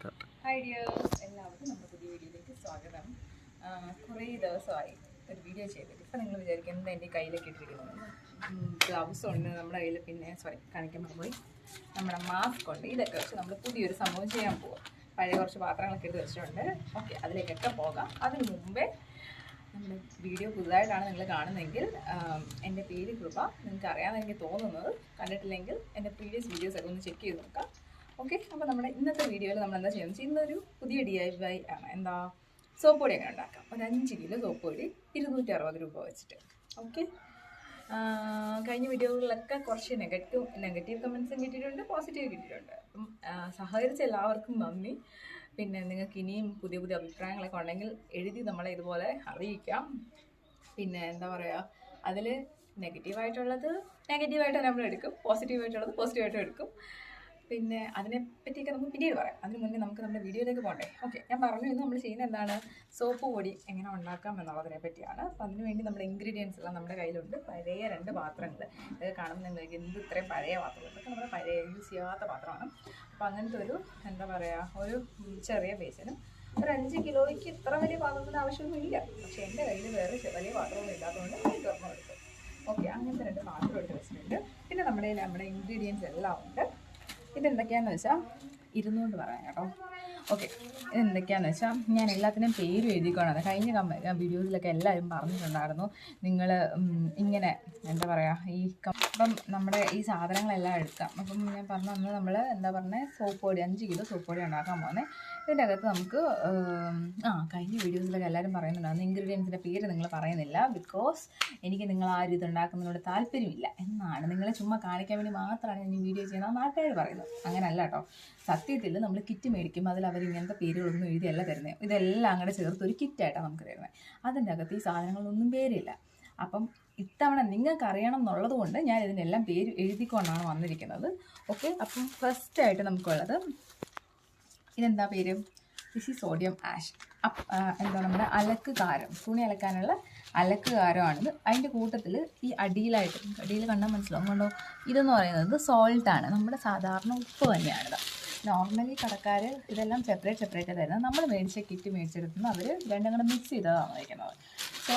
Start dears എല്ലാവർക്കും നമ്മുടെ പുതിയ വീഡിയോയിലേക്ക് സ്വാഗതം. കുറേ ദിവസമായി ഒരു വീഡിയോ ചെയ്തിട്ട്. ഇപ്പം നിങ്ങൾ വിചാരിക്കും എന്താ എന്റെ കയ്യിലേക്ക് ഇട്ടിരിക്കുന്നത്? ഗ്ലൗസ് ഉണ്ട് നമ്മുടെ കയ്യിൽ. പിന്നെ സോറി കാണിക്കാൻ മറന്നുപോയി. നമ്മുടെ മാസ്ക് ഉണ്ട്. ഇതൊക്കെ വെച്ച് നമ്മൾ പുതിയൊരു സംഭവം ചെയ്യാൻ പോകും പഴയ കുറച്ച് പാത്രങ്ങളൊക്കെ എടുത്ത് വെച്ചിട്ടുണ്ട്. ഓക്കെ അതിലേക്കൊക്കെ പോകാം. അതിന് മുമ്പേ നമ്മുടെ വീഡിയോ പുതുതായിട്ടാണ് നിങ്ങൾ കാണുന്നതെങ്കിൽ എന്റെ പേര് കൃപ. നിങ്ങൾക്ക് അറിയാമെന്ന് എനിക്ക് തോന്നുന്നത്. കണ്ടിട്ടില്ലെങ്കിൽ എന്റെ പ്രീവിയസ് വീഡിയോസ് ഒക്കെ ഒന്ന് ചെക്ക് ചെയ്ത് നോക്കാം. ഓക്കെ അപ്പോൾ നമ്മുടെ ഇന്നത്തെ വീഡിയോയിൽ നമ്മൾ എന്താ ചെയ്യുന്നത് വെച്ചാൽ ഇന്നൊരു പുതിയ ഡി ഐ വൈ ആണ്. എന്താ? സോപ്പ് പൊടി എങ്ങനെ ഉണ്ടാക്കാം. ഒരു അഞ്ച് കിലോ സോപ്പ് പൊടി ഇരുന്നൂറ്റി അറുപത് രൂപ വെച്ചിട്ട്. ഓക്കെ കഴിഞ്ഞ വീഡിയോകളിലൊക്കെ കുറച്ച് നെഗറ്റീവ് നെഗറ്റീവ് കമൻസും കിട്ടിയിട്ടുണ്ട് പോസിറ്റീവ് കിട്ടിയിട്ടുണ്ട്. അപ്പം സഹകരിച്ച എല്ലാവർക്കും നന്ദി. പിന്നെ നിങ്ങൾക്ക് ഇനിയും പുതിയ പുതിയ അഭിപ്രായങ്ങളൊക്കെ ഉണ്ടെങ്കിൽ എഴുതി നമ്മളെ ഇതുപോലെ അറിയിക്കാം. പിന്നെ എന്താ പറയുക അതിൽ നെഗറ്റീവായിട്ടുള്ളത് നെഗറ്റീവായിട്ട് നമ്മൾ എടുക്കും പോസിറ്റീവായിട്ടുള്ളത് പോസിറ്റീവായിട്ടും എടുക്കും. പിന്നെ അതിനെ പറ്റിയൊക്കെ നമുക്ക് പിന്നീട് പറയാം. അതിന് മുന്നേ നമുക്ക് നമ്മുടെ വീഡിയോയിലേക്ക് പോകണ്ടേ? ഓക്കെ ഞാൻ പറഞ്ഞു ഇന്ന് നമ്മൾ ചെയ്യുന്ന എന്താണ്? സോപ്പ് പൊടി എങ്ങനെ ഉണ്ടാക്കാം എന്നുള്ളതിനെ പറ്റിയാണ്. അപ്പം അതിനുവേണ്ടി നമ്മുടെ ഇൻഗ്രീഡിയൻസ് എല്ലാം നമ്മുടെ കയ്യിലുണ്ട്. പഴയ രണ്ട് പാത്രങ്ങൾ ഇത് കാണുമ്പോൾ നിങ്ങൾക്ക് എന്ത് ഇത്രയും പഴയ പാത്രങ്ങൾ ഇതൊക്കെ നമ്മുടെ പഴയ യൂസ് ചെയ്യാത്ത പാത്രമാണ്. അപ്പം അങ്ങനത്തെ ഒരു എന്താ പറയുക ഒരു ചെറിയ ബേസിനും ഒരു അഞ്ച് കിലോയ്ക്ക് ഇത്ര വലിയ പാത്രത്തിന്റെ ആവശ്യമൊന്നും ഇല്ല പക്ഷേ എന്റെ കയ്യിൽ വേറെ വലിയ പാത്രമൊന്നും ഇല്ലാത്തതുകൊണ്ട് ഞാൻ തുറന്നു കൊടുക്കും ഓക്കെ അങ്ങനത്തെ രണ്ട് പാത്രം എടുത്ത് വെച്ചിട്ടുണ്ട്. പിന്നെ നമ്മുടെ നമ്മുടെ ഇൻഗ്രീഡിയൻസ് എല്ലാം ഉണ്ട്. ഇതെന്തൊക്കെയാണെന്ന് വെച്ചാൽ ഇരുന്നുകൊണ്ട് പറയാം കേട്ടോ. ഓക്കെ ഇതെന്തൊക്കെയാണെന്ന് വെച്ചാൽ ഞാൻ എല്ലാത്തിനും പേര് എഴുതിക്കോണത് കഴിഞ്ഞ കമ്മ വീഡിയോസിലൊക്കെ എല്ലാവരും പറഞ്ഞിട്ടുണ്ടായിരുന്നു. നിങ്ങൾ ഇങ്ങനെ എന്താ പറയുക ഈ അപ്പം നമ്മുടെ ഈ സാധനങ്ങളെല്ലാം എടുക്കാം. അപ്പം ഞാൻ പറഞ്ഞു നമ്മൾ എന്താ പറഞ്ഞത് സോപ്പ് പൊടി അഞ്ച് കിലോ സോപ്പ് പൊടി ഉണ്ടാക്കാൻ പോകുന്നത് ഇതിന്റെ അകത്ത് നമുക്ക് ആ കഴിഞ്ഞ വീഡിയോസിലൊക്കെ എല്ലാവരും പറയുന്നുണ്ടായിരുന്നു ഇൻഗ്രീഡിയൻസിന്റെ പേര് നിങ്ങൾ പറയുന്നില്ല ബിക്കോസ് എനിക്ക് നിങ്ങൾ ആരും ഇത് ഉണ്ടാക്കുന്നതിനോട് താല്പര്യമില്ല. എന്നാണ്. നിങ്ങളെ ചുമ്മാ കാണിക്കാൻ വേണ്ടി മാത്രമാണ് ഞാൻ ഈ വീഡിയോ ചെയ്യുന്നത്. നാട്ടുകാർ പറയുന്നത് അങ്ങനെയല്ല കേട്ടോ സത്യത്തിൽ നമ്മൾ കിറ്റ് മേടിക്കുമ്പോൾ അതിൽ അവർ ഇങ്ങനത്തെ പേരുകളൊന്നും എഴുതിയല്ല തരുന്നത് ഇതെല്ലാം അങ്ങോട്ട് ചേർത്ത് ഒരു കിറ്റായിട്ടാണ് നമുക്ക് തരുന്നത് അതിന്റെ അകത്ത് ഈ സാധനങ്ങളൊന്നും പേരില്ല. അപ്പം ഇത്തവണ നിങ്ങൾക്ക് അറിയണം എന്നുള്ളത് കൊണ്ട് ഞാൻ ഇതിനെല്ലാം പേര് എഴുതിക്കൊണ്ടാണ് വന്നിരിക്കുന്നത്. ഓക്കെ അപ്പം ഫസ്റ്റായിട്ട് നമുക്കുള്ളത് ഇതെന്താ പേര്? ദിസ് ഈ സോഡിയം ആഷ് എന്താ നമ്മുടെ അലക്ക് കാരം തുണി അലക്കാനുള്ള അലക്ക് കാരമാണിത് അതിന്റെ കൂട്ടത്തിൽ ഈ അടിയിലായിട്ട് അടിയിൽ കണ്ടാൽ മനസ്സിലാവും. കണ്ടോ? ഇതെന്ന് പറയുന്നത് സോൾട്ടാണ് നമ്മുടെ സാധാരണ ഉപ്പ് തന്നെയാണിത്. നോർമലി കടക്കാർ ഇതെല്ലാം സെപ്പറേറ്റ് സെപ്പറേറ്റ് തരുന്നത്. നമ്മൾ മേടിച്ച കിറ്റ് മേടിച്ചെടുത്തുനിന്ന് അവർ രണ്ടും കൂടെ മിക്സ് ചെയ്തതാണ് വയ്ക്കുന്നത് സോ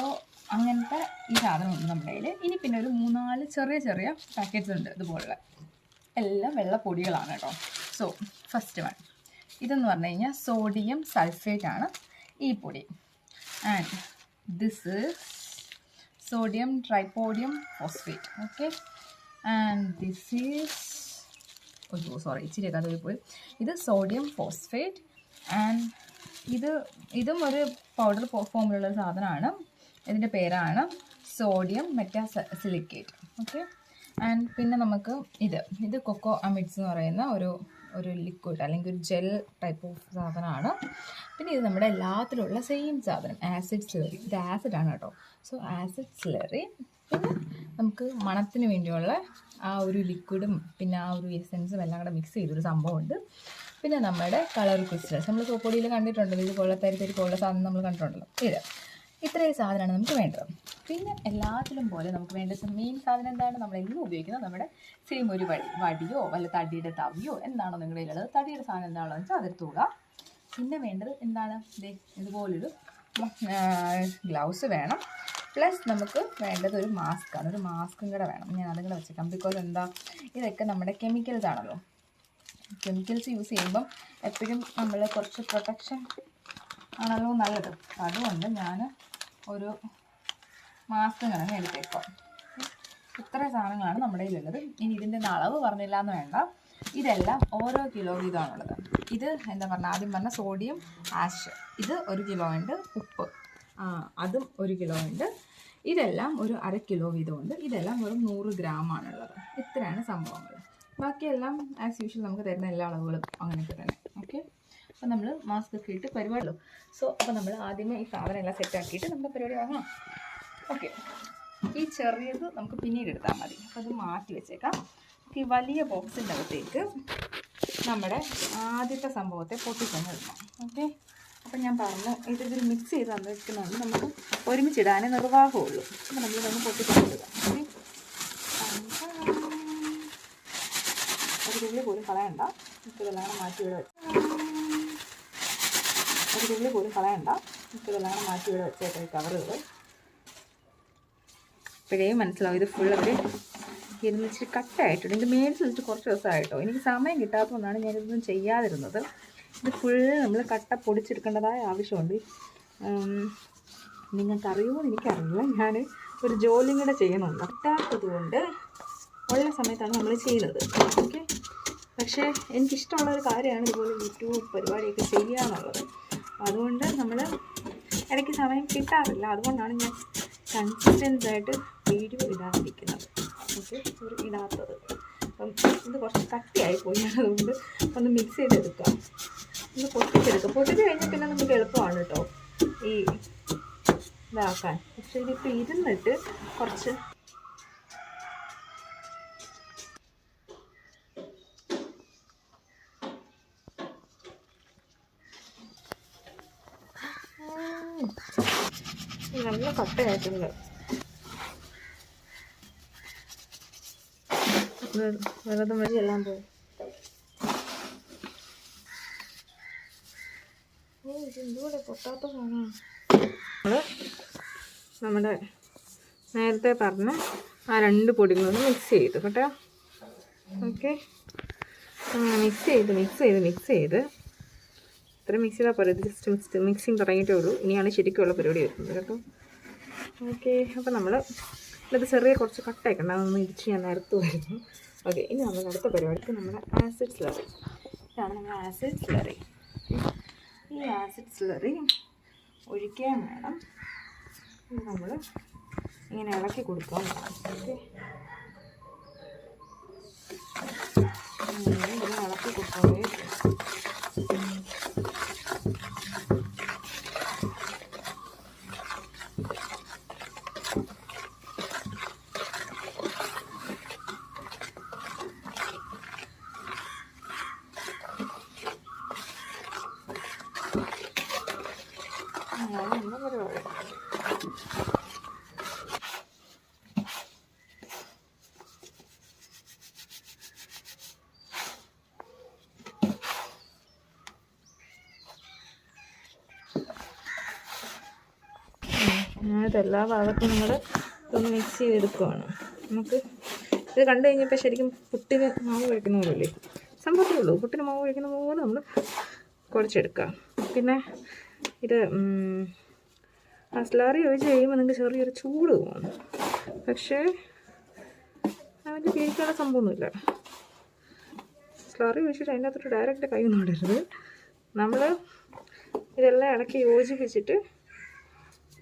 അങ്ങനത്തെ ഈ സാധനമുണ്ട് നമ്മുടെ കയ്യിൽ ഇനി പിന്നെ ഒരു മൂന്നാൽ ചെറിയ ചെറിയ പാക്കറ്റ്സ് ഉണ്ട് ഇതുപോലുള്ള. എല്ലാം വെള്ളപ്പൊടികളാണ് കേട്ടോ. സോ ഫസ്റ്റ് വൺ ഇതെന്ന് പറഞ്ഞു കഴിഞ്ഞാൽ സോഡിയം സൾഫേറ്റ് ആണ് ഈ പൊടി. And this sodium ട്രൈപോഡിയം phosphate okay and this is ഒരു സോറി ഇച്ചിരി കഥ പോയി. ഇത് സോഡിയം ഫോസ്ഫേറ്റ് ആൻഡ് ഇത് ഇതും ഒരു പൗഡർ ഫോമിലുള്ള സാധനമാണ്. ഇതിന്റെ പേരാണ് sodium meta silicate okay and പിന്നെ നമുക്ക് ഇത് ഇത് കൊക്കോ അമിഡ്സ് എന്ന് പറയുന്ന ഒരു ഒരു ലിക്വിഡ് അല്ലെങ്കിൽ ഒരു ജെൽ ടൈപ്പ് ഓഫ് സാധനമാണ്. പിന്നെ ഇത് നമ്മുടെ എല്ലാത്തിലുള്ള സെയിം സാധനം ആസിഡ് സ്ലറി ഇത് ആണ് കേട്ടോ. സോ ആസിഡ് സ്ലറി പിന്നെ നമുക്ക് മണത്തിന് വേണ്ടിയുള്ള ആ ഒരു ലിക്വിഡും പിന്നെ ആ ഒരു എസെൻസും എല്ലാം കൂടെ മിക്സ് ചെയ്തൊരു സംഭവമുണ്ട്. പിന്നെ നമ്മുടെ കളർ ക്രിസ്റ്റൽസ് നമ്മൾ സോപ്പൊടിയിൽ കണ്ടിട്ടുണ്ടല്ലോ ഇത് കൊള്ള തരി തരി കൊള്ള സാധനം നമ്മൾ കണ്ടിട്ടുണ്ടല്ലോ. ഇത് ഇത്രയും സാധനമാണ് നമുക്ക് വേണ്ടത്. പിന്നെ എല്ലാത്തിലും പോലെ നമുക്ക് വേണ്ട മെയിൻ സാധനം എന്താണ്? നമ്മൾ എന്നും ഉപയോഗിക്കുന്നത് നമ്മുടെ സെയിം ഒരു വടി വടിയോ വല്ല തടിയുടെ തവിയോ എന്താണോ നിങ്ങളുടെ ഉള്ളത് തടിയുടെ സാധനം എന്താണോ വെച്ചാൽ അതെടുത്തുക പിന്നെ വേണ്ടത് എന്താണ്? ഇതുപോലൊരു ഗ്ലൗസ് വേണം. പ്ലസ് നമുക്ക് വേണ്ടത് ഒരു മാസ്ക് ആണ്. ഒരു മാസ്കും കൂടെ വേണം. ഞാൻ അതും കൂടെ വെച്ചേക്കാം. ബിക്കോസ് എന്താ? ഇതൊക്കെ നമ്മുടെ കെമിക്കൽസ് ആണല്ലോ. കെമിക്കൽസ് യൂസ് ചെയ്യുമ്പം എപ്പോഴും നമ്മൾ കുറച്ച് പ്രൊട്ടക്ഷൻ ആണല്ലോ നല്ലത്. അതുകൊണ്ട് ഞാൻ ഒരു മാസ്ക് ഇങ്ങനെ എടുത്തേക്കാം. ഇത്ര സാധനങ്ങളാണ് നമ്മുടെ കയ്യിലുള്ളത്. ഇനി ഇതിന്റെ അളവ് പറഞ്ഞില്ല എന്ന് വേണ്ട. ഇതെല്ലാം ഓരോ കിലോ വീതമാണുള്ളത്. ഇത് എന്താ പറഞ്ഞാൽ ആദ്യം പറഞ്ഞ സോഡിയം ആഷ് ഇത് ഒരു കിലോ ഉണ്ട് ഉപ്പ്. അതും ഒരു കിലോ ഉണ്ട്. ഇതെല്ലാം ഒരു അര കിലോ വീതമുണ്ട് ഇതെല്ലാം വെറും നൂറ് ഗ്രാം ആണുള്ളത്. ഇത്രയാണ് സംഭവങ്ങൾ. ബാക്കിയെല്ലാം ആസ് യൂഷ്വൽ നമുക്ക് തരുന്ന എല്ലാ അളവുകളും അങ്ങനെയൊക്കെ തന്നെ. അപ്പോൾ നമ്മൾ മാസ്ക് ഒക്കെ ഇട്ട് പരിപാടിയല്ലോ സോ അപ്പോൾ നമ്മൾ ആദ്യമേ ഈ സാധനം എല്ലാം സെറ്റ് ആക്കിയിട്ട് നമ്മുടെ പരിപാടി വാങ്ങാം ഓക്കെ ഈ ചെറിയത് നമുക്ക് പിന്നീട് എടുത്താൽ മതി. അപ്പോൾ അത് മാറ്റി വെച്ചേക്കാം. ഈ വലിയ ബോക്സിന്റെ അകത്തേക്ക് നമ്മുടെ ആദ്യത്തെ സംഭവത്തെ പൊട്ടിക്കൊണ്ട് ഇടണം. ഓക്കെ അപ്പം ഞാൻ പറഞ്ഞു ഇതിൽ മിക്സ് ചെയ്ത് തന്നിരിക്കുന്നതുകൊണ്ട് നമുക്ക് ഒരുമിച്ചിടാനേ നിർവാഹമുള്ളൂ. അപ്പോൾ നമ്മളിതൊന്ന് പൊട്ടിക്കൊണ്ടിടുക ഓക്കെ ഒരു തുള്ളി പോലും കളയണ്ട. ഇതെല്ലാം മാറ്റി ഇവിടെ ഒരു തുള്ളി പോലും കളയണ്ട. കൂടെ മാറ്റി ഇവിടെ വെച്ചേക്കാം ഈ കവറുകൾ ഇപ്പോഴേ മനസ്സിലാവും ഇത് ഫുൾ അവർ ഇരുന്ന് ഇച്ചിരി കട്ടായിട്ടുണ്ട് ഇത് മേടിച്ച് വെച്ചിട്ട് കുറച്ച് ദിവസമായിട്ടോ. എനിക്ക് സമയം കിട്ടാത്തതുകൊണ്ടാണ് ഞാനിതൊന്നും ചെയ്യാതിരുന്നത്. ഇത് ഫുൾ നമ്മൾ കട്ട പൊടിച്ചെടുക്കേണ്ടതായ ആവശ്യമുണ്ട്. നിങ്ങൾക്കറിയുമോ എനിക്കറിയില്ല. ഞാൻ ഒരു ജോലിയും കൂടെ ചെയ്യുന്നുണ്ട്. കിട്ടാത്തത് കൊണ്ട് ഉള്ള സമയത്താണ് നമ്മൾ ചെയ്യുന്നത്. ഓക്കെ പക്ഷേ എനിക്കിഷ്ടമുള്ള ഒരു കാര്യമാണ് ഇതുപോലെ യൂട്യൂബ് പരിപാടിയൊക്കെ ചെയ്യുക എന്നുള്ളത് അതുകൊണ്ട് നമ്മൾ ഇടയ്ക്ക് സമയം കിട്ടാറില്ല. അതുകൊണ്ടാണ് ഞാൻ കൺസിസ്റ്റൻസ് ആയിട്ട് വീഡിയോ ഇടാതിരിക്കുന്നത്. ഓക്കെ ഒരു ഇടാത്തത്. അപ്പം ഇത് കുറച്ച് കട്ടിയായി പോയി. അതുകൊണ്ട് ഒന്ന് മിക്സ് ചെയ്തെടുക്കാം. ഒന്ന് പൊട്ടിച്ചെടുക്കുക പൊട്ടിച്ച് കഴിഞ്ഞാൽ പിന്നെ നമുക്ക് എളുപ്പമാണ് കേട്ടോ ഈ ഇതാക്കാൻ. പക്ഷേ ഇതിപ്പോൾ ഇരുന്നിട്ട് കുറച്ച് നല്ല കട്ടയായിട്ടുണ്ട്. വെറുതെ വഴി എല്ലാം പോയി. ഓ ഇതെന്തൂടെ പൊട്ടാത്ത സാധനമാണ് നമ്മൾ നമ്മുടെ നേരത്തെ പറഞ്ഞ ആ രണ്ട് പൊടികളും മിക്സ് ചെയ്തു കേട്ടോ. ഓക്കെ മിക്സ് ചെയ്ത് മിക്സ് ചെയ്ത് മിക്സ് ചെയ്ത് ഇത്ര മിക്സ് ചെയ്താൽ പോരാ. ജസ്റ്റ് മിക്സ് മിക്സിങ് തുടങ്ങിയിട്ടേ ഉള്ളൂ. ഇനിയാണ് ശരിക്കുള്ള പരിപാടി വരുന്നത് കേട്ടോ. ഓക്കെ അപ്പോൾ നമ്മൾ ഇത് ചെറിയ കുറച്ച് കട്ടയൊക്കെ അതൊന്ന് ഇടിച്ച് ഞാൻ നിരത്ത് വരുന്നു ഓക്കെ ഇനി നമ്മൾ അടുത്ത പരിപാടിക്ക് നമ്മുടെ ആസിഡ് സ്ലറി ഇതാണ് നമ്മുടെ ആസിഡ് സ്ലറി ഈ ആസിഡ് സ്ലറി ഒഴിക്കാൻ വേണം. നമ്മൾ ഇങ്ങനെ ഇളക്കി കൊടുക്കാൻ ഓക്കെ ഇങ്ങനെ ഇളക്കി കൊടുക്കാവേ അതാണ് നമ്മുടെ പരിപാടി ഞാനിത് എല്ലാ ഭാഗത്തും നമ്മൾ ഒന്ന് മിക്സ് ചെയ്തെടുക്കുവാണ്. നമുക്ക് ഇത് കണ്ടു കഴിഞ്ഞപ്പോൾ ശരിക്കും പുട്ടിന് മാവ് കഴിക്കുന്ന പോലല്ലേ സംഭവത്തേ ഉള്ളൂ. പുട്ടിന് മാവ് കഴിക്കുന്ന പോലെ നമ്മൾ കുറച്ചെടുക്കുക പിന്നെ ഇത് അസ്ലാറി ഒഴിച്ച് കഴിയുമ്പോൾ നിങ്ങൾക്ക് ചെറിയൊരു ചൂട് തോന്നും. പക്ഷേ അതിന്റെ പേരിക്കാനുള്ള സംഭവമൊന്നുമില്ല. സ്ലറി ഒഴിച്ചിട്ട് അതിന്റെ അകത്തോട്ട് ഡയറക്റ്റ് കൈ ഒന്നും ഇടരുത്. നമ്മൾ ഇതെല്ലാം ഇടയ്ക്ക് യോജിപ്പിച്ചിട്ട്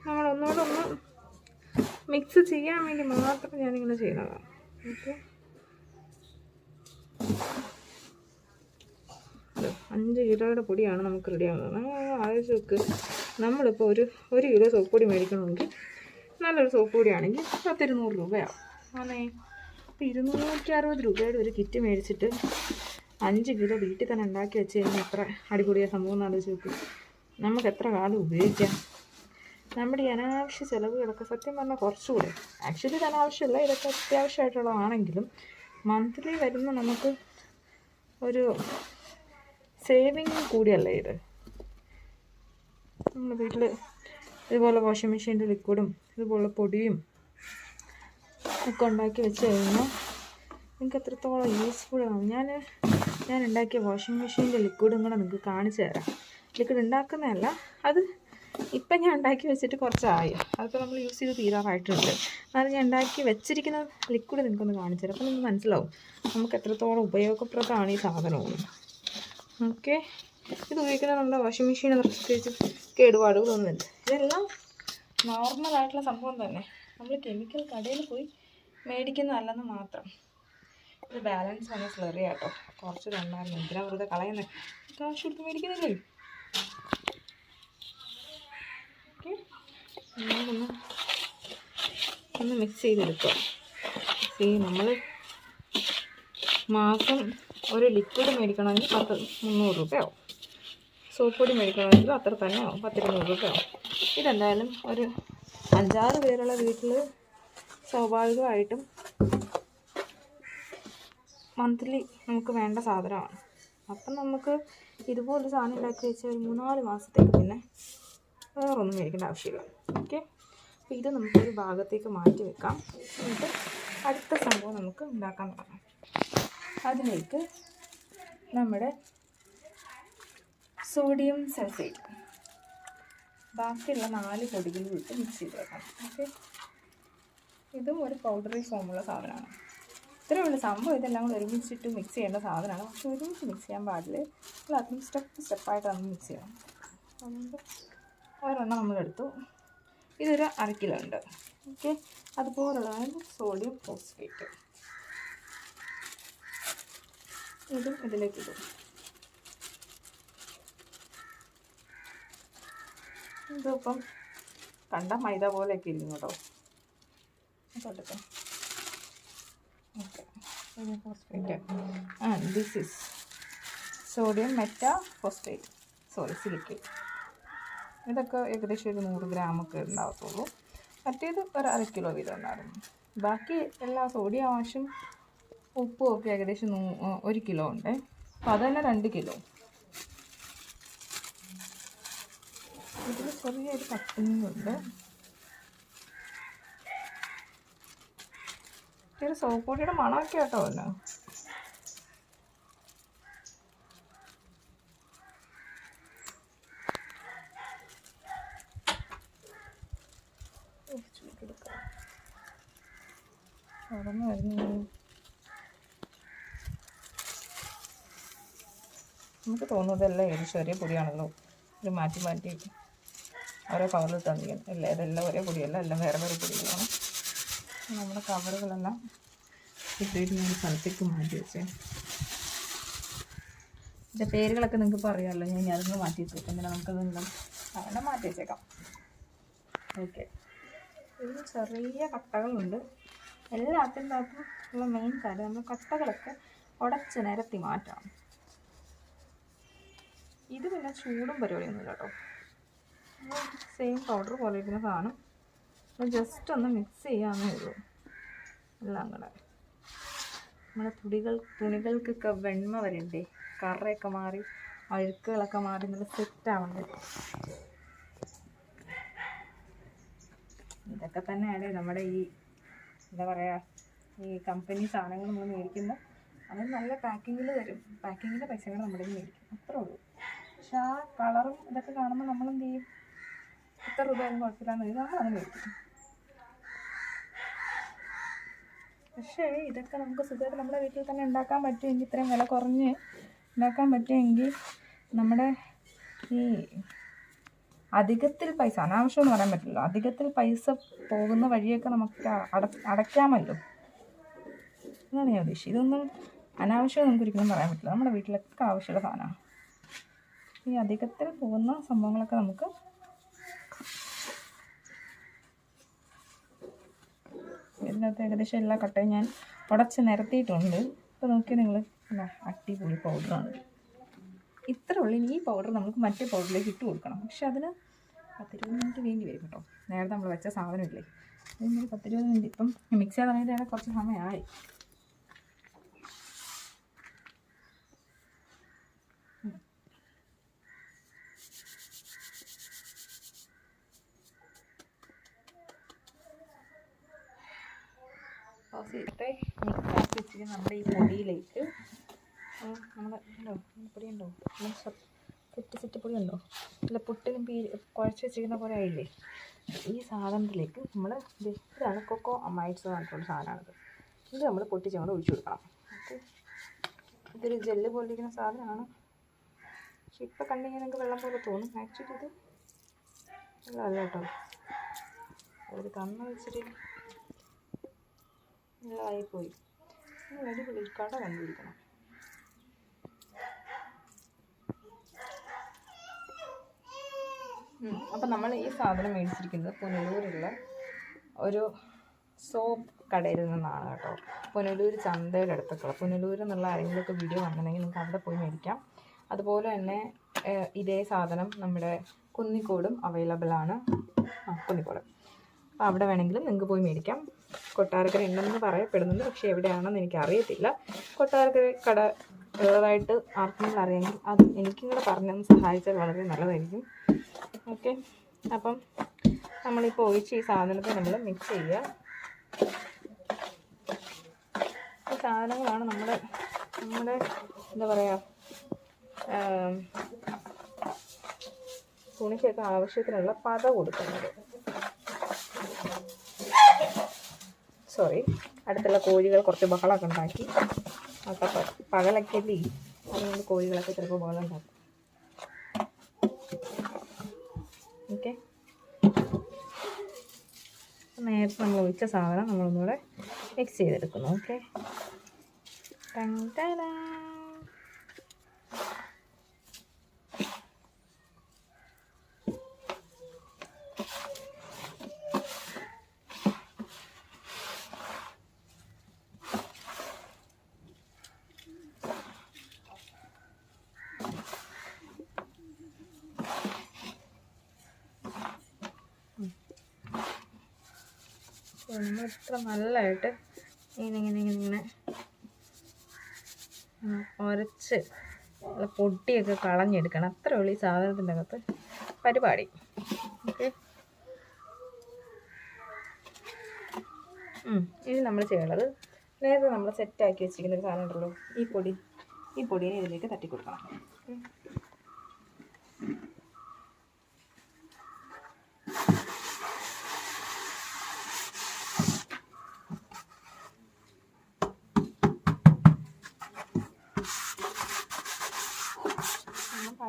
നമ്മൾ ഒന്നുകൂടെ ഒന്ന് മിക്സ് ചെയ്യാൻ വേണ്ടി മാത്രം ഞാനിങ്ങനെ ചെയ്യുന്നതാണ് ഓക്കെ. അഞ്ച് കിലോയുടെ പൊടിയാണ് നമുക്ക് റെഡി ആവുന്നത്. നമ്മൾ ആലോചിച്ച് നോക്ക് നമ്മളിപ്പോൾ ഒരു ഒരു കിലോ സോപ്പ് പൊടി മേടിക്കണമെങ്കിൽ നല്ലൊരു സോപ്പ് പൊടിയാണെങ്കിൽ പത്തിരുന്നൂറ് രൂപയാവും. ആണേ അപ്പോൾ ഇരുന്നൂറ്റി അറുപത് രൂപയുടെ ഒരു കിറ്റ് മേടിച്ചിട്ട് അഞ്ച് കിലോ വീട്ടിൽ തന്നെ ഉണ്ടാക്കി വെച്ച് കഴിഞ്ഞാൽ എത്ര അടിപൊളിയ സംഭവം എന്ന് ആലോചിച്ച് നോക്ക്. നമുക്ക് എത്ര കാലം ഉപയോഗിക്കാം? നമ്മുടെ ഈ അനാവശ്യ ചിലവുകളൊക്കെ സത്യം പറഞ്ഞാൽ കുറച്ചുകൂടെ. ആക്ച്വലി ഇത് അനാവശ്യമല്ല ഇതൊക്കെ അത്യാവശ്യമായിട്ടുള്ളതാണെങ്കിലും മന്ത്ലി വരുന്ന നമുക്ക് ഒരു സേവിങ് കൂടിയല്ലേ ഇത്? നമ്മുടെ വീട്ടിൽ ഇതുപോലെ വാഷിംഗ് മെഷീന്റെ ലിക്വിഡും ഇതുപോലെ പൊടിയും ഒക്കെ ഉണ്ടാക്കി വെച്ച് കഴിഞ്ഞാൽ നിങ്ങൾക്ക് എത്രത്തോളം യൂസ്ഫുൾ ആവും ഞാൻ ഞാൻ ഉണ്ടാക്കിയ വാഷിംഗ് മെഷീന്റെ ലിക്വിഡും കൂടെ നിങ്ങൾക്ക് കാണിച്ചു തരാം. ലിക്വിഡ് ഉണ്ടാക്കുന്നതല്ല അത് ഇപ്പം ഞാൻ ഉണ്ടാക്കി വെച്ചിട്ട് കുറച്ചായി. അതിപ്പോൾ നമ്മൾ യൂസ് ചെയ്ത് തീരാറായിട്ടുണ്ട്. അത് ഞാൻ ഉണ്ടാക്കി വെച്ചിരിക്കുന്ന ലിക്വിഡ് നിങ്ങൾക്കൊന്ന് കാണിച്ചു തരാം. അപ്പോൾ നിങ്ങൾക്ക് മനസ്സിലാവും. നമുക്ക് എത്രത്തോളം ഉപയോഗപ്രദമാണ് ഈ സാധനവും ഓക്കെ ഇത് ഉപയോഗിക്കുന്ന നമ്മുടെ വാഷിംഗ് മെഷീനെ പ്രത്യേകിച്ച് കേടുപാടുകളൊന്നുമില്ല. ഇതെല്ലാം നോർമലായിട്ടുള്ള സംഭവം തന്നെ. നമ്മൾ കെമിക്കൽ കടയിൽ പോയി മേടിക്കുന്നതല്ലെന്ന് മാത്രം. ഇത് ബാലൻസ് വന്ന സ്ലറി ആട്ടോ. കുറച്ച് തന്നായിരുന്നു എന്തിനാ വെറുതെ കളയുന്നത് കാശ് കൊടുത്ത് മേടിക്കുന്നില്ലേ ഓക്കെ ഒന്ന് ഒന്ന് മിക്സ് ചെയ്തെടുക്കുക. സീ നമ്മൾ മാസം ഒരു ലിക്വിഡ് മേടിക്കണമെങ്കിൽ പത്ത് മുന്നൂറ് രൂപയാവും. സോപ്പ് പൊടി മേടിക്കണമെങ്കിൽ അത്ര തന്നെ ആവും പത്തിരുന്നൂറ് രൂപയാവും. ഇതെന്തായാലും ഒരു അഞ്ചാറ് പേരുള്ള വീട്ടിൽ സ്വാഭാവികമായിട്ടും മന്ത്ലി നമുക്ക് വേണ്ട സാധനമാണ്. അപ്പം നമുക്ക് ഇതുപോലെ സാധനം ഉണ്ടാക്കി വെച്ചാൽ ഒരു മൂന്നാൽ മാസത്തേക്ക് പിന്നെ വേറൊന്നും മേടിക്കേണ്ട ആവശ്യമില്ല. ഓക്കെ അപ്പോൾ ഇത് നമുക്കൊരു ഭാഗത്തേക്ക് മാറ്റി വെക്കാം. എന്നിട്ട് അടുത്ത സംഭവം നമുക്ക് ഉണ്ടാക്കാൻ തുടങ്ങാം. അതിലേക്ക് നമ്മുടെ സോഡിയം സൾഫേറ്റ് ബാക്കിയുള്ള നാല് പൊടികളും ഇട്ട് മിക്സ് ചെയ്ത് വെക്കണം ഓക്കെ ഇതും ഒരു പൗഡറി ഫോമുള്ള സാധനമാണ്. ഇത്രയേ ഉള്ളൂ. സംഭവം ഇതെല്ലാം കൂടെ ഒരുമിച്ചിട്ട് മിക്സ് ചെയ്യേണ്ട സാധനമാണ്. പക്ഷെ ഒരുമിച്ച് മിക്സ് ചെയ്യാൻ പാടില്ല. എല്ലാത്തിനും സ്റ്റെപ്പ് സ്റ്റെപ്പായിട്ടാണ് മിക്സ് ചെയ്യണം. അതുകൊണ്ട് ഒരെണ്ണം നമ്മളെടുത്തു. ഇതൊരു അര കിലോ ഉണ്ട്. ഓക്കെ. അതുപോലുള്ളതാണ് സോഡിയം ഫോസ്ഫേറ്റ് ഇതും ഇതിലേക്ക് ഇടും ഇതിപ്പം കണ്ട മൈദ പോലെയൊക്കെ ഇരിക്കും കേട്ടോ. Okay. This is sodium metaphosphate sorry silicate ഇതൊക്കെ ഏകദേശം ഒരു നൂറ് ഗ്രാമൊക്കെ ഉണ്ടാകത്തുള്ളൂ. മറ്റേത് ഒരു അര കിലോ വീതം ഉണ്ടായിരുന്നു. ബാക്കി എല്ലാ സോഡിയം ആവശ്യം ഉപ്പും ഒക്കെ ഏകദേശം നൂ ഒരു കിലോ ഉണ്ട്. അപ്പോൾ അത് തന്നെ രണ്ട് കിലോ. ഇതിൽ ചെറിയൊരു കട്ടിങ്ങുണ്ട് ചെറിയ സോപ്പ് പൊടിയുടെ മണമൊക്കെ കേട്ടോ അല്ല തുറന്നു വരുന്നു തോന്നുന്നതെല്ലാം ഏത് ചെറിയ പൊടിയാണല്ലോ. ഇത് മാറ്റി മാറ്റി ഓരോ കവറിൽ തന്നിരിക്കണം അല്ല ഇതെല്ലാം ഒരേ പൊടിയല്ല എല്ലാം വേറെ വേറെ പൊടികളാണ്. നമ്മുടെ കവറുകളെല്ലാം ഇട്ടിട്ട് ഞാൻ സ്ഥലത്തേക്ക് മാറ്റി വെച്ചേ. ഇതിന്റെ പേരുകളൊക്കെ നിങ്ങൾക്ക് പറയാമല്ലോ. ഞാൻ അതൊന്ന് മാറ്റി വെച്ചേക്കാം. പിന്നെ നമുക്കതൊന്നും അവിടെ മാറ്റി വെച്ചേക്കാം. ഓക്കെ. ഇതിന് ചെറിയ കട്ടകളുണ്ട്. എല്ലാത്തിന്റെ അകത്തും ഉള്ള മെയിൻ കാര്യം നമ്മൾ കട്ടകളൊക്കെ ഉടച്ച് നിരത്തി മാറ്റണം. ഇത് പിന്നെ ചൂടും പരിപാടിയൊന്നുമില്ല കേട്ടോ. സെയിം പൗഡർ പോലെ ഇരിക്കുന്ന സാധനം. ജസ്റ്റ് ഒന്ന് മിക്സ് ചെയ്യാമെന്നേ ഉള്ളൂ. എല്ലാം കൂടെ. നമ്മുടെ തുണികൾ തുണികൾക്കൊക്കെ വെണ്മ വരണ്ടേ? കറയൊക്കെ മാറി അഴുക്കുകളൊക്കെ മാറി നല്ല സെറ്റ് ആവണ്ടേ? ഇതൊക്കെ തന്നെയാണ് നമ്മുടെ ഈ എന്താ പറയുക ഈ കമ്പനി സാധനങ്ങൾ നമ്മൾ മേടിക്കുമ്പോൾ അത് നല്ല പാക്കിങ്ങിൽ തരും. പാക്കിങ്ങിന്റെ പൈസകൾ നമ്മുടെ കയ്യിൽ മേടിക്കും. അത്രേ ഉള്ളൂ. പക്ഷെ ആ കളറും ഇതൊക്കെ കാണുമ്പോൾ നമ്മൾ എന്ത് ചെയ്യും? എത്ര രൂപ ആയാലും കുഴപ്പമില്ലാന്ന് കരുതി നമ്മൾ അത് മേടിക്കും പക്ഷേ ഇതൊക്കെ നമുക്ക് സുഖമായിട്ട് നമ്മുടെ വീട്ടിൽ തന്നെ ഉണ്ടാക്കാൻ പറ്റുമെങ്കിൽ ഇത്രയും വില കുറഞ്ഞ് ഉണ്ടാക്കാൻ പറ്റുമെങ്കിൽ നമ്മുടെ ഈ അധികത്തിൽ പൈസ അനാവശ്യം എന്ന് പറയാൻ പറ്റില്ലല്ലോ അധികത്തിൽ പൈസ പോകുന്ന വഴിയൊക്കെ നമുക്ക് അട അടയ്ക്കാമല്ലോ. എന്നാണ് ഞാൻ ഉദ്ദേശിച്ചത്. ഇതൊന്നും അനാവശ്യം നമുക്ക് ഒരിക്കലും പറയാൻ പറ്റില്ല. നമ്മുടെ വീട്ടിലൊക്കെ ആവശ്യമുള്ള സാധനമാണ്. ഈ അധികത്തിൽ പോകുന്ന സംഭവങ്ങളൊക്കെ നമുക്ക് ഇതിനകത്ത് ഏകദേശം എല്ലാ കട്ടയും ഞാൻ ഉടച്ച് നിരത്തിയിട്ടുണ്ട്. ഇപ്പോൾ നോക്കി നിങ്ങൾ അടിപൊളി പൗഡറാണ് ഇത്ര ഉള്ളു. ഇനി ഈ പൗഡർ നമുക്ക് മറ്റേ പൗഡറിലേക്ക് ഇട്ട് കൊടുക്കണം. പക്ഷെ അതിന് പത്തിരുപത് മിനിറ്റ് വേണ്ടി വരും കേട്ടോ. നേരത്തെ നമ്മൾ വെച്ച സാധനമില്ലേ? അതിന് പത്തിരുപത് മിനിറ്റ് ഇപ്പം മിക്സ് ചെയ്യാൻ തുടങ്ങിയിട്ട് കുറച്ച് സമയമായി. ഫസ്റ്റ് മിക്സ് ആക്കി വെച്ചിട്ട് നമ്മുടെ ഈ പൊടിയിലേക്ക്. നമ്മുടെ ഉണ്ടോ പൊടി ഉണ്ടോ സെറ്റ് സെറ്റ് പൊടി ഉണ്ടോ അല്ല പുട്ടിനും പീ കുഴച്ച് വെച്ചിരിക്കുന്ന പോലെ ആയില്ലേ? ഈ സാധനത്തിലേക്ക് നമ്മൾ ഇതാണ് കൊക്കോ അമൈറ്റ്സ് പറഞ്ഞിട്ടുള്ള സാധനമാണിത്. ഇത് നമ്മൾ പൊട്ടിച്ച് നമ്മൾ ഒഴിച്ചു കൊടുക്കണം. ഓക്കെ. ഇതൊരു ജെല്ല് പോലിരിക്കുന്ന സാധനമാണ്. പക്ഷെ ഇപ്പം കണ്ടിങ്ങനെ നിങ്ങൾക്ക് വെള്ളം പോലെ തോന്നും. ആക്ച്വലി ഇത് വെള്ളമല്ല കേട്ടോ. ഒരു കണ്ണ് വെച്ചിട്ട് നല്ലതായിപ്പോയി നിങ്ങൾ അടിപൊളി കട കണ്ടുപിടിക്കണം. അപ്പം നമ്മൾ ഈ സാധനം മേടിച്ചിരിക്കുന്നത് പുനലൂരുള്ള ഒരു സോപ്പ് കടയിൽ നിന്നാണ് കേട്ടോ. പുനലൂർ ചന്തയുടെ അടുത്തൊക്കെ പുനലൂർ എന്നുള്ള ആരെങ്കിലുമൊക്കെ വീഡിയോ വന്നിട്ടുണ്ടെങ്കിൽ നിങ്ങൾക്ക് അവിടെ പോയി മേടിക്കാം. അതുപോലെ തന്നെ ഇതേ സാധനം നമ്മുടെ കുന്നിക്കോടും അവൈലബിൾ ആണ്. ആ കുന്നിക്കോട്. അപ്പോൾ അവിടെ വേണമെങ്കിലും നിങ്ങൾക്ക് പോയി മേടിക്കാം. കൊട്ടാരക്കര ഉണ്ടെന്ന് പറയപ്പെടുന്നുണ്ട്. പക്ഷേ എവിടെയാണെന്ന് എനിക്ക് അറിയത്തില്ല കൊട്ടാരക്കര കട ഉള്ളതായിട്ട് ആർക്കെങ്കിലും അറിയാമെങ്കിൽ അത് എനിക്കും കൂടെ പറഞ്ഞൊന്ന് സഹായിച്ചാൽ വളരെ നല്ലതായിരിക്കും. ഓക്കെ. അപ്പം നമ്മളിപ്പോൾ ഒഴിച്ച് ഈ സാധനത്തെ നമ്മൾ മിക്സ് ചെയ്യുക ഈ സാധനങ്ങളാണ് നമ്മുടെ നമ്മുടെ എന്താ പറയുക തുണിക്കൊക്കെ ആവശ്യത്തിനുള്ള പത കൊടുക്കുന്നത്. സോറി അടുത്തുള്ള കോഴികൾ കുറച്ച് ബഹളമൊക്കെ ഉണ്ടാക്കി. അപ്പം പകലൊക്കെ അല്ലേ? അതുകൊണ്ട് കോഴികളൊക്കെ ചിലപ്പോൾ ബഹളം ഉണ്ടാക്കും ഓക്കെ നേരത്തെ നമ്മൾ ഒഴിച്ച സാധനം നമ്മളൊന്നുകൂടെ മിക്സ് ചെയ്തെടുക്കുന്നു. ഓക്കെ നമ്മൾ ഇത്ര നല്ലതായിട്ട് ഇങ്ങനെ ഇങ്ങനെ ഇങ്ങനെ ഇങ്ങനെ ഉരച്ച് നല്ല പൊട്ടിയൊക്കെ കളഞ്ഞെടുക്കണം. അത്രേ ഉള്ളൂ ഈ സാധനത്തിന്റെ അകത്ത് പരിപാടി. ഓക്കെ. ഇനി നമ്മൾ ചെയ്യേണ്ടത് നേരത്തെ നമ്മൾ സെറ്റാക്കി വെച്ചിരിക്കുന്ന ഒരു സാധനം ഉണ്ടല്ലോ ഈ പൊടി ഈ പൊടിയെ ഇതിലേക്ക് തട്ടി കൊടുക്കണം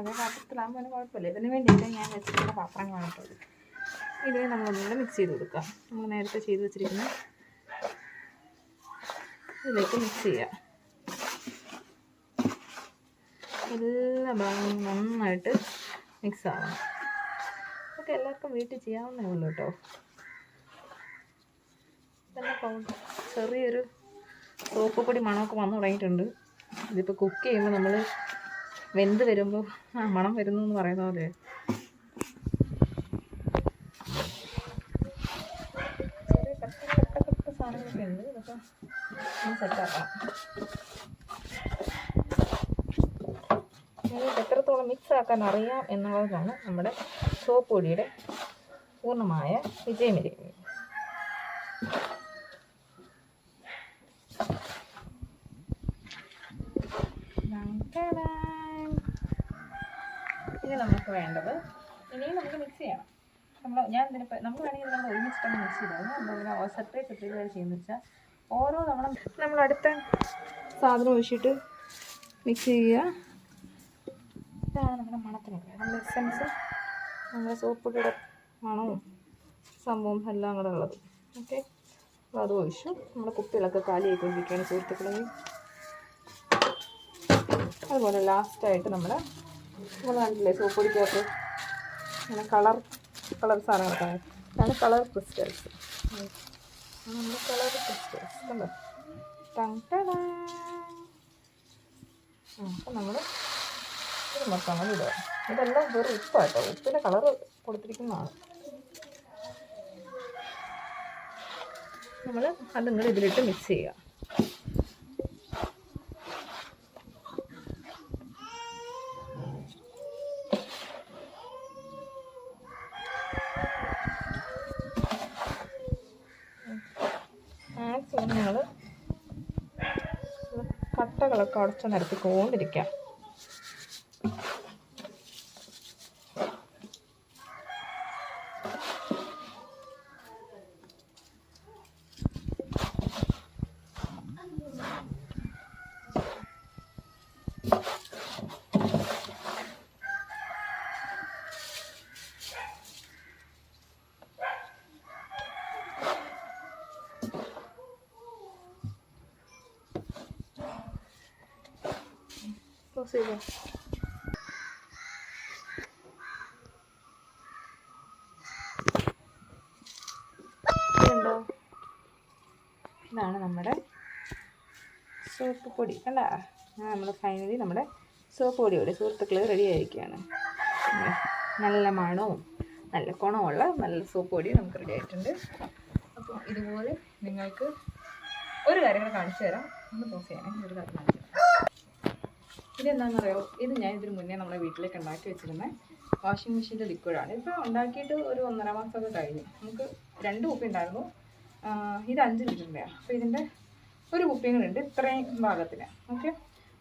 പഴയ പാത്രത്തിലാകുമ്പോൾ കുഴപ്പമില്ല. ഇതിന് വേണ്ടിയിട്ട് ഞാൻ വെച്ചിട്ടുള്ള പാത്രങ്ങളാണ് കേട്ടത് ഇതിനെ നമ്മളൊന്നുകൂടെ മിക്സ് ചെയ്ത് കൊടുക്കാം. നമ്മൾ നേരത്തെ ചെയ്ത് വെച്ചിരിക്കുന്ന ഇതിലേക്ക് മിക്സ് ചെയ്യാം. എല്ലാ ഭാഗവും നന്നായിട്ട് മിക്സ് ആവണം. ഇതൊക്കെ എല്ലാവർക്കും വീട്ടിൽ ചെയ്യാവുന്നേ ഉള്ളൂ കേട്ടോ. ചെറിയൊരു സോപ്പ് പൊടി മണമൊക്കെ വന്നു തുടങ്ങിയിട്ടുണ്ട്. ഇതിപ്പോൾ കുക്ക് ചെയ്യുമ്പോൾ നമ്മൾ വെന്ത് വരുമ്പോൾ മണം വരുന്നു എന്ന് പറയുന്ന പോലെ. ചെറിയ എത്രത്തോളം മിക്സ് ആക്കാൻ അറിയാം എന്നുള്ളതാണ് നമ്മുടെ സോപ്പ് പൊടിയുടെ പൂർണമായ വിജയമിരിക്കുന്നത് ഇനി നമുക്ക് വേണ്ടത്. ഇനിയും നമുക്ക് മിക്സ് ചെയ്യണം. നമ്മൾ ഞാൻ ഇതിനിപ്പോൾ നമുക്ക് വേണമെങ്കിൽ നമ്മൾ ഒരുമിച്ചിട്ടൊന്ന് മിക്സ് ചെയ്തത് നമ്മളിങ്ങനെ സെപ്പറേറ്റ് സെപ്പറേറ്റ് ചെയ്യുന്നത് വെച്ചാൽ ഓരോ തവണ നമ്മൾ അടുത്ത സാധനം ഒഴിച്ചിട്ട് മിക്സ് ചെയ്യുക. ഇതാണ് നമ്മുടെ മണത്തിനുള്ളത് നമ്മുടെ എസൻസ് നമ്മുടെ സോപ്പ് പൊടിയുടെ മണവും സംഭവം എല്ലാം കൂടെ ഉള്ളത്. ഓക്കെ അപ്പോൾ അത് ഒഴിച്ചു. നമ്മുടെ കുപ്പികളൊക്കെ കാലിയായിക്കൊണ്ടിരിക്കുകയാണ് സുഹൃത്തുക്കളെ. അതുപോലെ ലാസ്റ്റായിട്ട് നമ്മുടെ നമ്മൾ കണ്ടില്ലേ സോപ്പ് പൊടിക്കകത്ത്? ഇങ്ങനെ കളർ കളർ സാധനങ്ങളൊക്കെ ഇതാണ് കളർ ക്രിസ്റ്റൽസ് കളർ ക്രിസ്റ്റൽസ് അപ്പം നമ്മൾ ഇത് മൊത്തം അങ്ങനെ ഇടുക. ഇതെല്ലാം വെറും ഉപ്പാട്ടോ. ഉപ്പിന്റെ കളർ കൊടുത്തിരിക്കുന്നതാണ്. നമ്മൾ അത് നിങ്ങൾ ഇതിലിട്ട് മിക്സ് ചെയ്യുക മാക്സിമം നിങ്ങൾ കട്ടകളൊക്കെ ഉടച്ച് നിരത്തിക്കൊണ്ടിരിക്കുക ക്ലോസ് ചെയ്തോ? ഇതാണ് നമ്മുടെ സോപ്പ് പൊടി. കണ്ട? നമ്മൾ ഫൈനലി നമ്മുടെ സോപ്പ് പൊടിയോടെ സുഹൃത്തുക്കൾ റെഡി ആയിരിക്കുകയാണ്. നല്ല മണവും നല്ല കുണമുള്ള നല്ല സോപ്പ് പൊടി നമുക്ക് റെഡി ആയിട്ടുണ്ട്. അപ്പോൾ ഇതുപോലെ നിങ്ങൾക്ക് ഒരു കാര്യം കാണിച്ചു തരാം. ഒന്ന് പോസ് ചെയ്യണേ ഒരു കാര്യം കാണിച്ചു ഇതെന്താണെന്നറിയോ ഇത് ഞാൻ ഇതിന് മുന്നേ നമ്മുടെ വീട്ടിലേക്ക് ഉണ്ടാക്കി വെച്ചിരുന്ന വാഷിംഗ് മെഷീന്റെ ലിക്വിഡാണ് ഇപ്പോൾ ഉണ്ടാക്കിയിട്ട് ഒരു ഒന്നര മാസമൊക്കെ കഴിഞ്ഞു. നമുക്ക് രണ്ട് കുപ്പി ഉണ്ടായിരുന്നു. ഇത് അഞ്ച് ലിറ്ററിന്റെയാണ് അപ്പോൾ ഇതിന്റെ ഒരു കുപ്പിയും കൂടെ ഉണ്ട് ഇത്രയും ഭാഗത്തിന്. ഓക്കെ?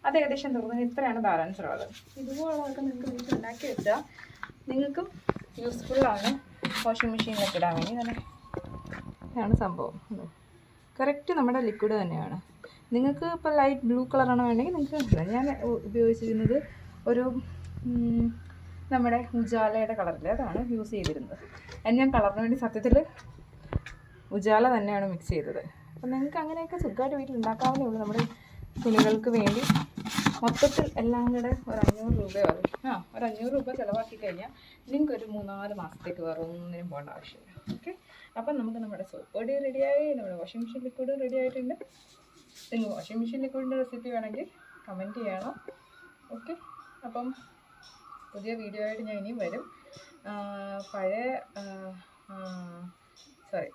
അത് ഏകദേശം തീർന്നു. ഇത്രയാണ് ബാലൻസ് ഉള്ളത്. ഇതുപോലൊക്കെ നിങ്ങൾക്ക് വീട്ടിൽ ഉണ്ടാക്കി വെച്ചാൽ നിങ്ങൾക്കും യൂസ്ഫുള്ളാണ് വാഷിംഗ് മെഷീനിലൊക്കെ ഇടാൻ വേണ്ടി. തന്നെ ഇതാണ് സംഭവം. കറക്റ്റ് നമ്മുടെ ലിക്വിഡ് തന്നെയാണ്. നിങ്ങൾക്ക് ഇപ്പോൾ ലൈറ്റ് ബ്ലൂ കളറാണ് വേണമെങ്കിൽ നിങ്ങൾക്ക്. ഞാൻ ഉപയോഗിച്ചിരുന്നത് ഒരു നമ്മുടെ ഉജാലയുടെ കളറിൽ അതാണ് യൂസ് ചെയ്തിരുന്നത്. അത് ഞാൻ കളറിന് വേണ്ടി സത്യത്തിൽ ഉജാല തന്നെയാണ് മിക്സ് ചെയ്തത്. അപ്പം നിങ്ങൾക്ക് അങ്ങനെയൊക്കെ സുഖമായിട്ട് വീട്ടിൽ ഉണ്ടാക്കാവുന്നേ ഉള്ളൂ. നമ്മുടെ തുണികൾക്ക് വേണ്ടി മൊത്തത്തിൽ എല്ലാം കൂടെ ഒരു അഞ്ഞൂറ് രൂപയോ ആ ഒരു അഞ്ഞൂറ് രൂപ ചിലവാക്കി കഴിഞ്ഞാൽ നിങ്ങൾക്ക് ഒരു മൂന്നാൽ മാസത്തേക്ക് വേറെ ഒന്നിനും പോകേണ്ട ആവശ്യമില്ല. ഓക്കെ അപ്പം നമുക്ക് നമ്മുടെ സോപ്പ് പൊടി റെഡിയായി നമ്മുടെ വാഷിംഗ് മെഷീൻ ലിക്വിഡ് റെഡി ആയിട്ടുണ്ട്. നിങ്ങൾ വാഷിംഗ് മെഷീനിൽ ലിക്വിഡിന്റെ റെസിപ്പി വേണമെങ്കിൽ കമന്റ് ചെയ്യണം. ഓക്കെ അപ്പം പുതിയ വീഡിയോ ആയിട്ട് ഞാൻ ഇനിയും വരും. പഴയ സോറി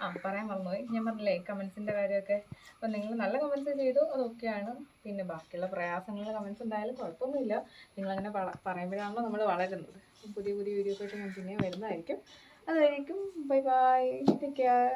ആ പറയാൻ മറന്നുപോയി. ഞാൻ പറഞ്ഞില്ലേ കമൻസിന്റെ കാര്യമൊക്കെ. അപ്പം നിങ്ങൾ നല്ല കമൻസ് ചെയ്തു അതൊക്കെയാണ് പിന്നെ ബാക്കിയുള്ള പ്രയാസങ്ങളുടെ കമൻസ് ഉണ്ടായാലും കുഴപ്പമൊന്നുമില്ല. നിങ്ങളങ്ങനെ പറയുമ്പോഴാണല്ലോ നമ്മൾ വളരുന്നത്. പുതിയ പുതിയ വീഡിയോസ് ആയിട്ട് ഞാൻ പിന്നെ വരുന്നതായിരിക്കും. അതായിരിക്കും. Bye bye take care